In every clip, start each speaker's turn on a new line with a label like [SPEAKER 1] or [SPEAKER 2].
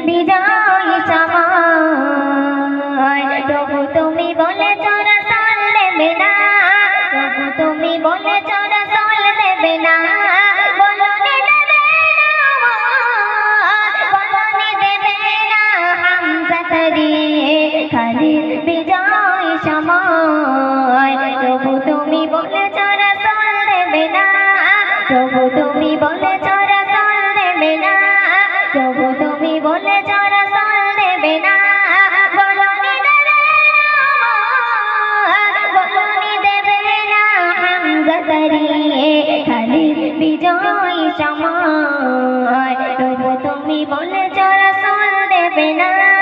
[SPEAKER 1] বিজয় সময় প্রভু তুমি বলে চোরা সাল দেবে না। প্রভু তুমি বলে চোরা সাল তুমি বলে দেবে না প্রভু তুমি বলে বিজয় সময় প্রভু তুমি বলে চোরা সল দেবে না।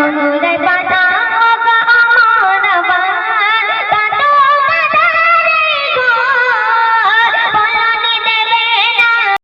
[SPEAKER 1] Thank you.